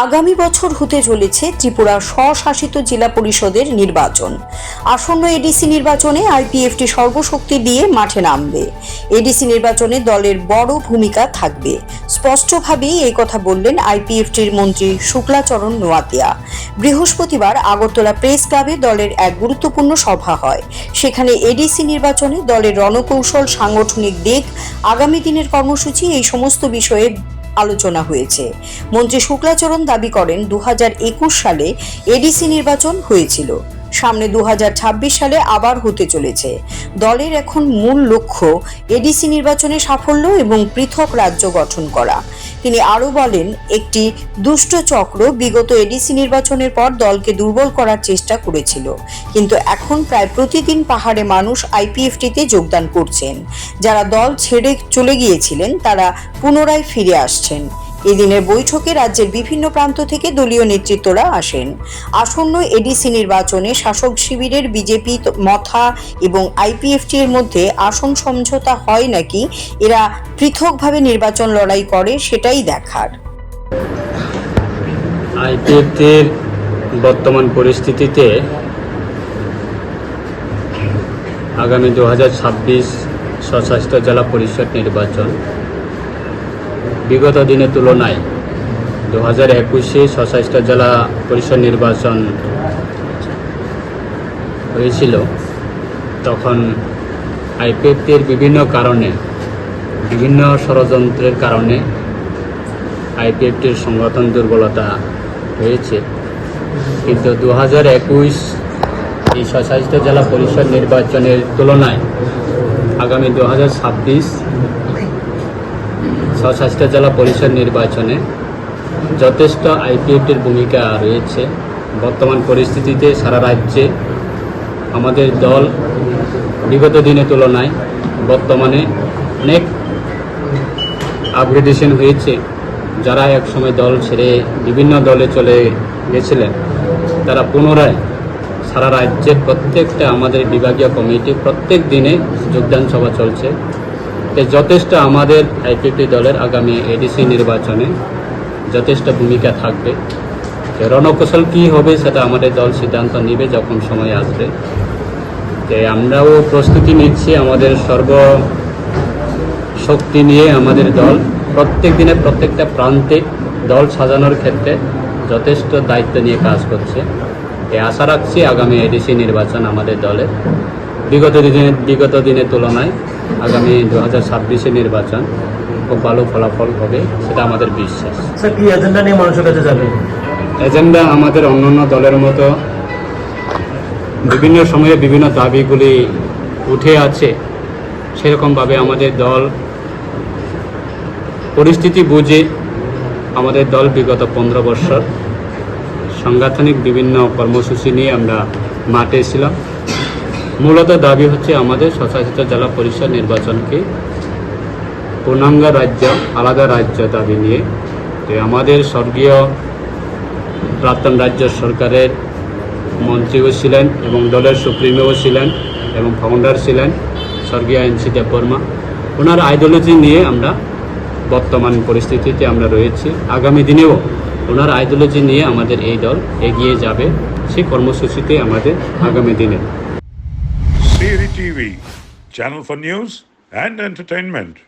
আগামী বছর হতে চলেছে ত্রিপুরা স্বশাসিত জেলা পরিষদের নির্বাচন। আসন্ন এডিসি নির্বাচনে আইপিএফটি সর্বশক্তি দিয়ে মাঠে নামবে। এডিসি নির্বাচনে দলের বড় ভূমিকা থাকবে। স্পষ্টভাবেই এই কথা বললেন আইপিএফটির মন্ত্রী শুক্লাচরণ নোয়াতিয়া। বৃহস্পতিবার আগরতলা প্রেস ক্লাবে দলের এক গুরুত্বপূর্ণ সভা হয়। সেখানে এডিসি নির্বাচনে দলের রণকৌশল, সাংগঠনিক দিক, আগামী দিনের কর্মসূচি এই সমস্ত বিষয়ে আলোচনা হয়েছে। মন্ত্রী শুক্লাচরণ দাবি করেন দু হাজার একুশ সালে এডিসি নির্বাচন হয়েছিল। সামনে দু হাজার ছাব্বিশ সালে আবার হতে চলেছে। দলের এখন মূল লক্ষ্য এডিসি নির্বাচনে সাফল্য এবং পৃথক রাজ্য গঠন করা। তিনি আরও বলেন, একটি দুষ্ট চক্র বিগত এডিসি নির্বাচনের পর দলকে দুর্বল করার চেষ্টা করেছিল। কিন্তু এখন প্রায় প্রতিদিন পাহাড়ে মানুষ আইপিএফটিতে যোগদান করছেন। যারা দল ছেড়ে চলে গিয়েছিলেন, তারা পুনরায় ফিরে আসছেন। এদিনের বৈঠকে রাজ্যের বিভিন্ন প্রান্ত থেকে দলীয় নেতৃত্বরা আসেন। আসন্ন এডিসি নির্বাচনে শাসক শিবিরের বিজেপি মথা এবং আইপিএফটি এর মধ্যে আসন সমঝোতা হয় নাকি, এরা পৃথকভাবে নির্বাচন লড়াই করে সেটাই দেখার। আইপিএফটির বর্তমান পরিস্থিতিতে আগামী দু হাজার ছাব্বিশ স্বশাসিত জেলা পরিষদ নির্বাচন বিগত দিনের তুলনায় দু হাজার একুশে স্বশাসিত জেলা পরিষদ নির্বাচন হয়েছিল, তখন আইপিএফটির বিভিন্ন কারণে, বিভিন্ন ষড়যন্ত্রের কারণে আইপিএফটির সংগঠন দুর্বলতা হয়েছে। কিন্তু দু হাজার একুশ এই স্বশাসিত জেলা পরিষদ নির্বাচনের তুলনায় আগামী দু হাজার ছাব্বিশ স্বশাসিত জেলা পরিষদ নির্বাচনে যথেষ্ট আইপিএফটির ভূমিকা রয়েছে। বর্তমান পরিস্থিতিতে সারা রাজ্যে আমাদের দল বিগত দিনের তুলনায় বর্তমানে অনেক আপগ্রেডেশন হয়েছে। যারা একসময় দল ছেড়ে বিভিন্ন দলে চলে গেছিলেন, তারা পুনরায় সারা রাজ্যের প্রত্যেকটা আমাদের বিভাগীয় কমিটি প্রত্যেক দিনে যোগদান সভা চলছে। যথেষ্ট আমাদের আইপিপি দলের আগামী এডিসি নির্বাচনে যথেষ্ট ভূমিকা থাকবে। তো রণকৌশল কী হবে সেটা আমাদের দল সিদ্ধান্ত নেবে যখন সময় আসবে। যে আমরাও প্রস্তুতি নিচ্ছি আমাদের সর্ব শক্তি নিয়ে আমাদের দল। প্রত্যেক দিনে প্রত্যেকটা প্রান্তে দল সাজানোর ক্ষেত্রে যথেষ্ট দায়িত্ব নিয়ে কাজ করছে। এ আশা রাখছি আগামী এডিসি নির্বাচন আমাদের দলের বিগত দিনের বিগত দিনের তুলনায় আগামী দু হাজার ছাব্বিশে নির্বাচন খুব ভালো ফলাফল হবে সেটা আমাদের বিশ্বাস। স্যার কি এজেন্ডা নিয়ে মানুষের কাছে যাবে এজেন্ডা আমাদের অন্যান্য দলের মতো বিভিন্ন সময়ে বিভিন্ন দাবিগুলি উঠে আছে সেরকমভাবে আমাদের দল পরিস্থিতি বুঝে আমাদের দল বিগত পনেরো বছর সাংগঠনিক বিভিন্ন কর্মসূচি নিয়ে আমরা মাঠে ছিলাম। মূলত দাবি হচ্ছে আমাদের স্বশাসিত জেলা পরিষদ নির্বাচনকে পূর্ণাঙ্গ রাজ্য, আলাদা রাজ্য দাবি নিয়ে তো আমাদের স্বর্গীয় প্রাক্তন রাজ্য সরকারের মন্ত্রীও ছিলেন এবং দলের সুপ্রিমোও ছিলেন এবং ফাউন্ডার ছিলেন স্বর্গীয় এনসি দেববর্মা ওনার আইডিওলজি নিয়ে আমরা বর্তমান পরিস্থিতিতে আমরা রয়েছি। আগামী দিনেও ওনার আইডিওলজি নিয়ে আমাদের এই দল এগিয়ে যাবে। সেই কর্মসূচিতে আমাদের আগামী দিনে। TV, channel for news and entertainment.